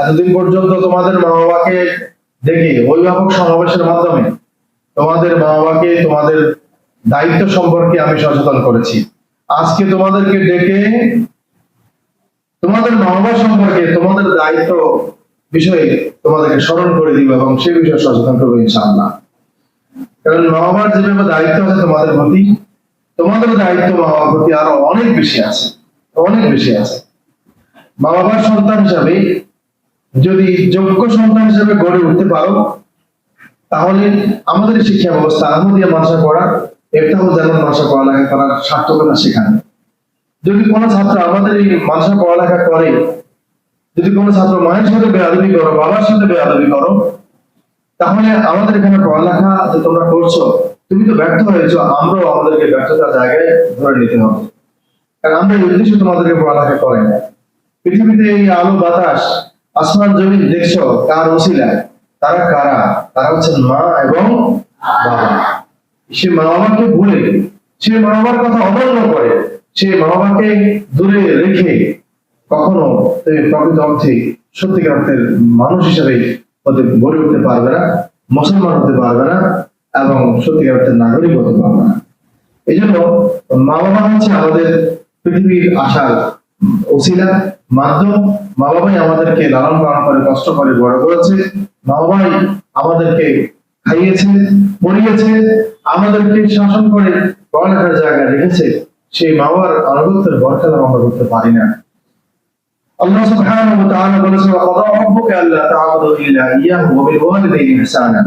এতদিন পর্যন্ত তোমাদের মা বাবাকে দেখে অভিভাবক সমাবেশের মাধ্যমে তোমাদের মা বাবাকে তোমাদের দায়িত্ব সম্পর্কে আমি সচেতন করেছি। আজকে তোমাদেরকে ডেকে তোমাদের মা বাবা সম্পর্কে তোমাদের দায়িত্ব বিষয়ে তোমাদেরকে স্মরণ করে দিব এবং সে বিষয়ে সচেতন করব ইনশাআল্লাহ। কারণ মা বাবার যেভাবে দায়িত্ব আছে তোমাদের প্রতি, তোমাদের দায়িত্ব মা বাবার প্রতি আরও অনেক বেশি আছে, অনেক বেশি আছে। মা বাবার সন্তান হিসাবে যদি যোগ্য সন্তান হিসেবে গড়ে উঠতে পারো, তাহলে আমাদের শিক্ষা ব্যবস্থা, আহমদিয়া মাসা পড়া এফতাহ যেমন মাসা পড়ালেখা করার সার্থকতা শেখানো যদি কোনো ছাত্র আমাদের এই মাসা পড়ালেখা করে, যদি কোনো ছাত্র মায়ের সাথে বেয়াদবি করো, বাবার সাথে বেয়াদবি করো, তাহলে আমাদের এখানে পড়ালেখা যে তোমরা করছ, তুমি তো ব্যর্থ হয়েছো, আমরাও আমাদেরকে ব্যর্থতার জায়গায় ধরে নিতে হবে। কারণ আমরা এই উদ্দেশ্যে তোমাদেরকে পড়ালেখা করে না। পৃথিবীতে এই আলো বাতাস আসমান জমিন দেখছ, কার ওসিলায় তারা কারা? তারা হচ্ছেন মা এবং বাবা। সে মা বাবাকে ভুলে, সে মা বাবার কথা অমান্য করে, সে মা বাবাকে দূরে রেখে কখনো তুমি প্রকৃত অর্থে সত্যিকার মানুষ হিসেবে হতে গড়ে উঠতে পারবে না, মুসলমান হতে পারবে না এবং সত্যিকার অর্থের নাগরিক হতে পারবে না। এই জন্য মা বাবা হচ্ছে আমাদের পৃথিবীর আশার ওসিলা মাধ্যম মা বাবাই আমাদেরকে লালন পালন করে, কষ্ট করে, বড় করেছে। মা বাবাই আমাদেরকে খাইয়েছে পড়িয়েছে আমাদেরকে শাসন করে, পড়ালেখার জায়গায় রেখেছে। সেই মা বাবার আনুগত্যের বরখেলাপ আমরা করতে পারি না। আল্লাহ সুবহানাহু ওয়া তাআলা বলেছেন, ওয়া রাব্বুকা আল্লা তা'বুদু ইল্লা ইয়্যাহু ওয়া বিল ওয়ালিদাইনি ইহসানা।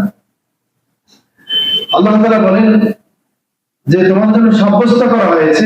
আল্লাহ তাআলা বলেন যে, তোমার জন্য সাব্যস্ত করা হয়েছে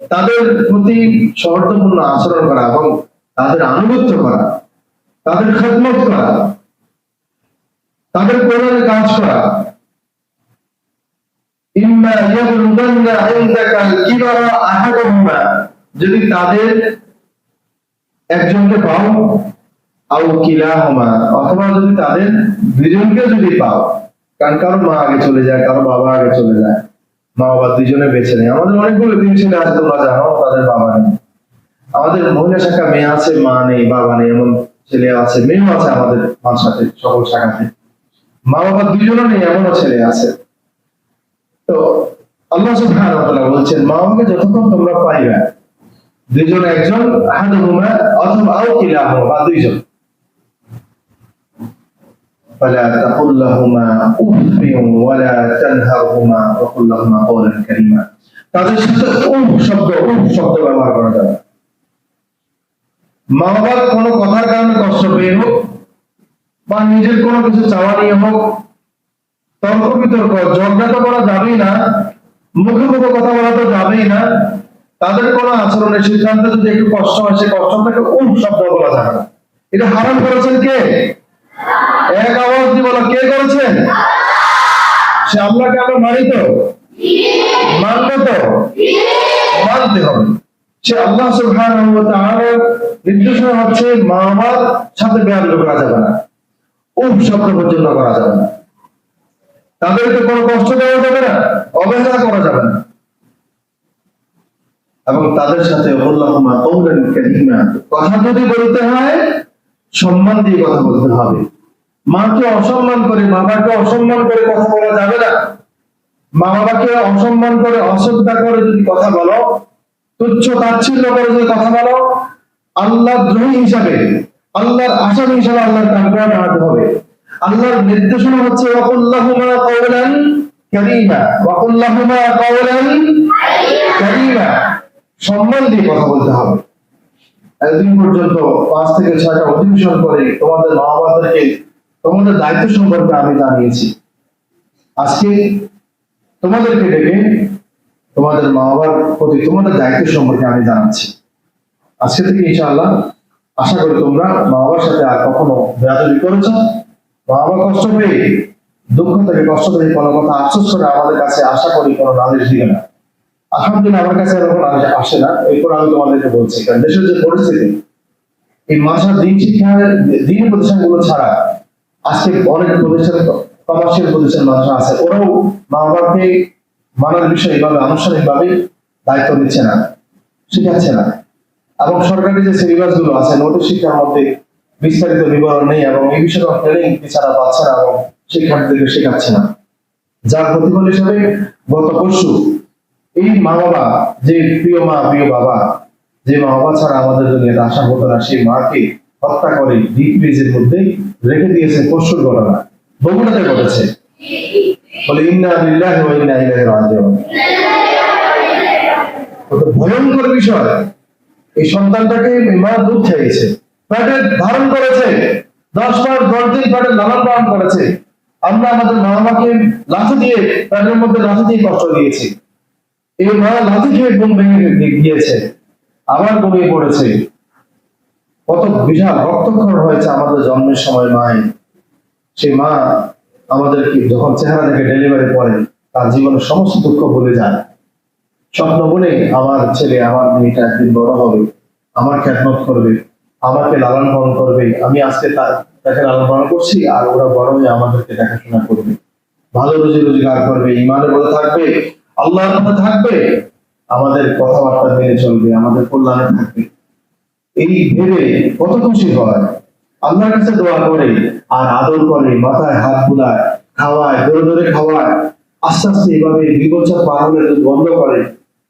তাদের প্রতি সৌহার্দ্যপূর্ণ আচরণ করা এবং তাদের আনুগত্য করা, তাদের খেদমত করা, তাদের কল্যাণে কাজ করা। যদি তাদের একজনকে পাও, আও কিলাহুমা, অথবা যদি তাদের দুজনকে যদি পাও, কারণ কারও মা আগে চলে যায়, কারও বাবা আগে চলে যায়। মা বাবা দুজনে বেছে নেই। আমাদের অনেকগুলো ছেলে আছে তোমরা জানো, তাদের বাবা নেই। আমাদের মহিলা শাখা মেয়ে আছে, মা নেই, বাবা নেই, এমন ছেলে আছে, মেয়েও আছে আমাদের মানসাতে সকল শাখাতে। মা বাবা দুজনে নেই, এমনও ছেলে আছে। তো আল্লাহ সুবহানাহু তাআলা বলছেন মা বাবাকে যতক্ষণ তোমরা পাইবে, দুইজন একজন, আহাদুহুমা অথবা আও বা দুইজন। فلا تقل لهما اف ولا تنهرهما وقل لهما قولا كريما তাদের সাথে উফ শব্দ উফ শব্দ ব্যবহার করা যাবে না। মা বাবার কোনো কথার কারণে কষ্ট পেয়ে হোক বা নিজের কোনো কিছু চাওয়া নিয়ে হোক তর্ক বিতর্ক ঝগড়া তো করা যাবেই না মুখে মুখে কথা বলা তো যাবেই না তাদের কোনো আচরণের সিদ্ধান্তে যদি একটু কষ্ট হয় সে কষ্টটাকে উফ শব্দ বলা যাবে না এটা হারাম করেছেন কে এক আওয়াজ কে সে মানি তো? মানবো তো? মানতে হবে। সে আল্লাহ নির্দেশনা হচ্ছে মা সাথে করা যাবে না। উপ শব্দ পর্যন্ত করা যাবে না। তাদেরকে কোনো কষ্ট দেওয়া যাবে না, অবহেলা করা যাবে না। এবং তাদের সাথে কথা যদি বলতে হয়, সম্মান দিয়ে কথা বলতে হবে। মাকে অসম্মান করে বাবাকে অসম্মান করে কথা বলা যাবে না। মা বাবাকে অসম্মান করে অশ্রদ্ধা করে যদি কথা বলো, তুচ্ছ তাচ্ছিল্য করে যদি কথা বলো আল্লাহ দ্রোহী হিসাবে, আল্লাহর আসামি হিসাবে আল্লাহর কাঠগড়া দাঁড়াতে হবে। আল্লাহর নির্দেশনা হচ্ছে, ওয়াকুল্লাহুমা কওলান কারীমা, ওয়াকুল্লাহুমা কওলান কারীমা। সম্মান দিয়ে কথা বলতে হবে। এতদিন পর্যন্ত পাঁচ থেকে ছয়টা অধিবেশন করে তোমাদের মা বাবাদেরকে তোমাদের দায়িত্ব সম্পর্কে আমি জানিয়েছি। আজকে তোমাদেরকে ডেকে তোমাদের মা বাবার প্রতি তোমাদের দায়িত্ব সম্পর্কে আমি জানাচ্ছি। আজকে থেকে ইনশাআল্লাহ আশা করি তোমরা মা বাবার সাথে আর কখনো বেয়াদবি করেছ। মা বাবা কষ্ট পেয়ে, দুঃখ থেকে কষ্ট থেকে কোনো কথা আফসোস করে আমাদের কাছে আশা করি কোনো নালিশ দিবে না। আলহামদুলিল্লাহ আমার কাছে এরকম নালিশ আসে না। এরপর আমি তোমাদেরকে বলছি, কারণ দেশের যে পরিস্থিতি, এই মাসার দিন শিক্ষার দিন প্রতিষ্ঠানগুলো ছাড়া আজকে অনেক প্রতিষ্ঠান কমার্শিয়াল প্রতিষ্ঠান মানুষ আছে। ওরাও মা বাবাকে মানার বিষয়ে এইভাবে আনুষ্ঠানিকভাবে দায়িত্ব নিচ্ছে না, শিখাচ্ছে না। এবং সরকারি যে সিলেবাসগুলো আছে, নোটিশ শিক্ষার মধ্যে বিস্তারিত বিবরণ নেই এবং এই বিষয়ে ট্রেনিং টিচাররা পাচ্ছে না এবং শিক্ষার্থীদেরকে শেখাচ্ছে না। যার প্রতিফল হিসেবে গত পরশু এই মা বাবা যে প্রিয় মা, প্রিয় বাবা, যে মা বাবা ছাড়া আমাদের দুনিয়াতে আসা হতো না সেই মাকে হত্যা করে ডিপ ফ্রিজের মধ্যে রেখে দিয়েছে পরশুর ঘটনা। বগুড়াতে ঘটেছে। বলে, ইন্না ইন্না ইলাইহি রাজিউন। কত ভয়ঙ্কর বিষয়। এই সন্তানটাকে মা দুধ খেয়েছে। পেটে ধারণ করেছে। দশ মাস, দশ দিন পেটে লালন পালন করেছে। আমরা আমাদের মা লাঠি দিয়ে পেটের মধ্যে লাঠি দিয়ে কষ্ট দিয়েছি। এই মা লাঠি খেয়ে ঘুম ভেঙে গিয়েছে। আবার ঘুমিয়ে পড়েছে। কত বিশাল রক্তক্ষরণ হয়েছে আমাদের জন্মের সময় মায়ের। সেই মা আমাদেরকে যখন চেহারা থেকে ডেলিভারি করে, তার জীবনের সমস্ত দুঃখ ভুলে যায়। স্বপ্ন বলে আমার ছেলে, আমার মেয়েটা একদিন বড় হবে, আমার খ্যাতমত করবে, আমাকে লালন পালন করবে, আমি আজকে তা- তাকে লালন পালন করছি আর ওরা বড় হয়ে আমাদেরকে দেখাশোনা করবে। ভালো রুজি রোজগার করবে, ইমানের মধ্যে থাকবে, আল্লাহর মধ্যে থাকবে, আমাদের কথাবার্তা মেনে চলবে, আমাদের কল্যাণে থাকবে। এই ভেবে কত খুশি হয়। আল্লাহর কাছে দোয়া করে আর আদর করে, মাথায় হাত বুলায়, খাওয়ায়, ধরে ধরে খাওয়ায়, আস্তে আস্তে এভাবে দুই বছর পার হলে বন্ধ করে,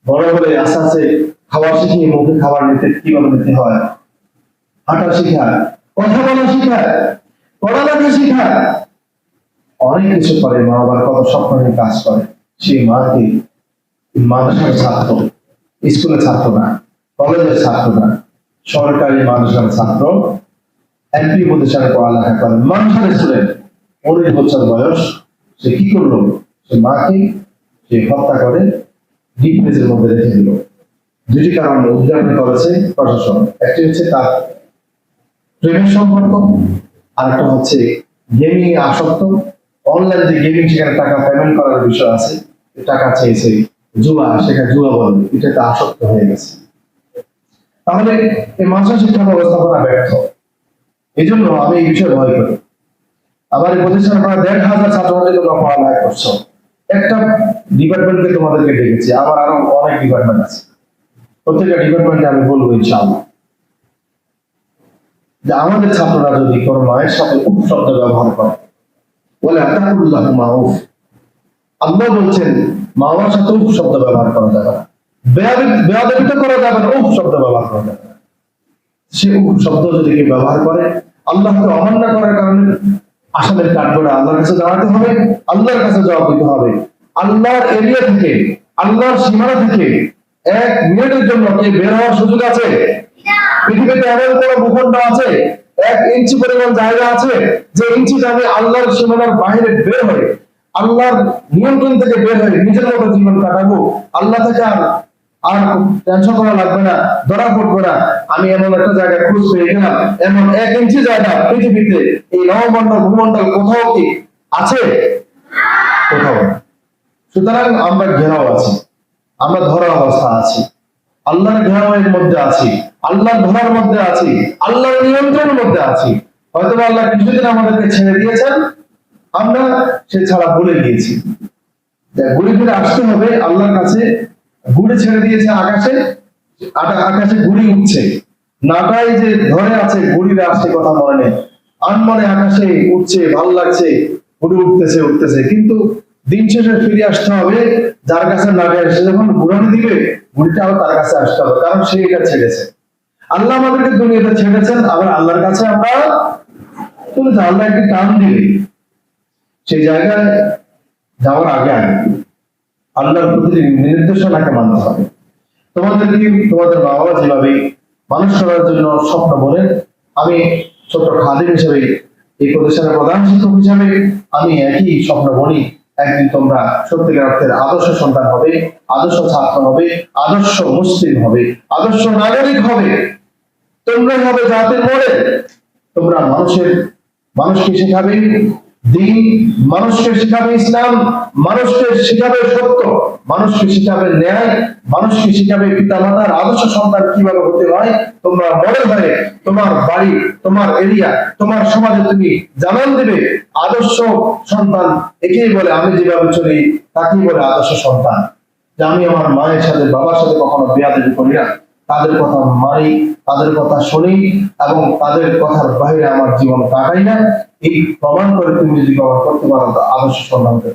বড় হলে আস্তে আস্তে খাওয়া শিখিয়ে মুখে খাবার নিতে কীভাবে নিতে হয়? হাঁটা শিখায়, কথা বলা শিখায়, পড়ালেখা শিখায়। অনেক কিছু করে, মা বাবার কত স্বপ্ন কাজ করে। সেই মাকে, মাদ্রাসার ছাত্র, স্কুলের ছাত্র না, কলেজের ছাত্র না। সরকারি মাদ্রাসার ছাত্র এমপি প্রতিষ্ঠানে পড়ালেখা করে। মানুষের স্টুডেন্ট উনিশ বছর বয়স, সে কি করল? সে মাকে সে হত্যা করে ডিপ ফ্রিজের মধ্যে রেখে দিল। দুটি কারণ উদ্যাপন করেছে প্রশাসন। একটি হচ্ছে তার প্রেমের সম্পর্ক, আরেকটা হচ্ছে গেমিং এ আসক্ত। অনলাইন যে গেমিং, সেখানে টাকা পেমেন্ট করার বিষয় আছে। টাকা চেয়েছে জুয়া, সেখানে জুয়া বলবে এটাতে আসক্ত হয়ে গেছে। তাহলে এই মাস্টার শিক্ষা ব্যবস্থাপনা ব্যর্থ। এই জন্য আমি এই বিষয়ে ভয় করি। আমার এই প্রতিষ্ঠানে প্রায় দেড় হাজার ছাত্রছাত্রী তোমরা পড়ালেখা করছ। একটা ডিপার্টমেন্টকে তোমাদেরকে ডেকেছি। আমার আরও অনেক ডিপার্টমেন্ট আছে। প্রত্যেকটা ডিপার্টমেন্টে আমি বলব ইনশাআল্লাহ। যে আমাদের ছাত্ররা যদি কোনো মায়ের সাথে শব্দ ব্যবহার করে, বলে আতাকুল্লাহ মাউফ। আল্লাহ বলছেন মা বাবার সাথে শব্দ ব্যবহার করা যাবে না। বেয়াদবি- করা যাবে না। উপ শব্দ ব্যবহার করা যাবে সে উপ শব্দ যদি কেউ ব্যবহার করে, আল্লাহকে অমান্য করার কারণে আসামের কাঠগড়া আল্লাহর কাছে দাঁড়াতে হবে, আল্লাহর কাছে জবাব দিতে হবে। আল্লাহর এরিয়া থেকে, আল্লাহর সীমানা থেকে এক মিনিটের জন্য কি বের হওয়ার সুযোগ আছে? পৃথিবীতে এমন কোন ভূখণ্ড আছে? এক ইঞ্চি পরিমাণ জায়গা আছে যে ইঞ্চি আমি আল্লাহর সীমানার বাইরে বের হয়ে, আল্লাহর নিয়ন্ত্রণ থেকে বের হয়ে নিজের মতো জীবন কাটাবো? আল্লাহ থেকে আর আর টেনশন করা লাগবে না, ধরা পড়বে না। আমি এমন একটা জায়গায় খুঁজ পেয়ে গেলাম এমন এক ইঞ্চি জায়গা পৃথিবীতে, এই নবমণ্ডল ভূমণ্ডল কোথাও কি আছে? কোথাও সুতরাং আমরা ঘেরাও আছি, আমরা ধরা অবস্থা আছি। আল্লাহর ঘেরাওয়ের মধ্যে আছি, আল্লাহর ধরার মধ্যে আছি, আল্লাহর নিয়ন্ত্রণের মধ্যে আছি। হয়তো আল্লাহ কিছুদিন আমাদেরকে ছেড়ে দিয়েছেন, আমরা সে ছাড়া ভুলে গিয়েছি। ঘুরে ফিরে আসতে হবে আল্লাহর কাছে ঘুরে ছেড়ে দিয়েছে আকাশে আকাশে ঘুড়ি উঠছে। নাটাই যে ধরে আছে ঘুড়িতে আসছে কথা মনে নেই। আনমনে আকাশে উঠছে, ভালো লাগছে, ঘুড়ি উঠতেছে উঠতেছে। কিন্তু দিন শেষে ফিরে আসতে হবে যার কাছে নাটাই সে যখন ঘুরানি দিবে, ঘুড়িটা আবার তার কাছে আসতে হবে, কারণ সে এটা ছেড়েছে। আল্লাহ আমাদেরকে দুনিয়াতে ছেড়েছেন, আবার আল্লাহর কাছে আমরা চলেছে আল্লাহ একটি টান দিবে। সেই জায়গায় যাওয়ার আগে আগে। আল্লাহর প্রতি নির্দেশনাকে মানতে হবে তোমাদেরকে তোমাদের বাবা যেভাবে মানুষ করার জন্য স্বপ্ন বলেন আমি ছোট্ট খাদিম হিসেবে এই প্রতিষ্ঠানের প্রধান শিক্ষক হিসেবে আমি একই স্বপ্ন বলি, একদিন তোমরা সত্যিকার অর্থের আদর্শ সন্তান হবে, আদর্শ ছাত্র হবে, আদর্শ মুসলিম হবে, আদর্শ নাগরিক হবে। তোমরা হবে জাতির মডেল তোমরা মানুষের, মানুষকে শেখাবে দিন মানুষকে শেখাবে ইসলাম, মানুষকে শেখাবে সত্য, মানুষকে শেখাবে ন্যায়, মানুষকে শেখাবে পিতা মাতার আদর্শ সন্তান কীভাবে হতে হয়, তোমরা তোমার বাড়ি, তোমার এরিয়া, তোমার সমাজে তুমি জানান দেবে, আদর্শ সন্তান একেই বলে, আমি যেভাবে চলি তাকেই বলে আদর্শ সন্তান। যে আমি আমার মায়ের সাথে বাবার সাথে কখনো বেয়াদবি করি না। তাদের কথা মানি, তাদের কথা শুনি এবং তাদের কথার বাইরে আমার জীবন কাটাই না। এই প্রমাণ করে তুমি যদি প্রমাণ করতে পারো, তো আদর্শ সন্ধান হতে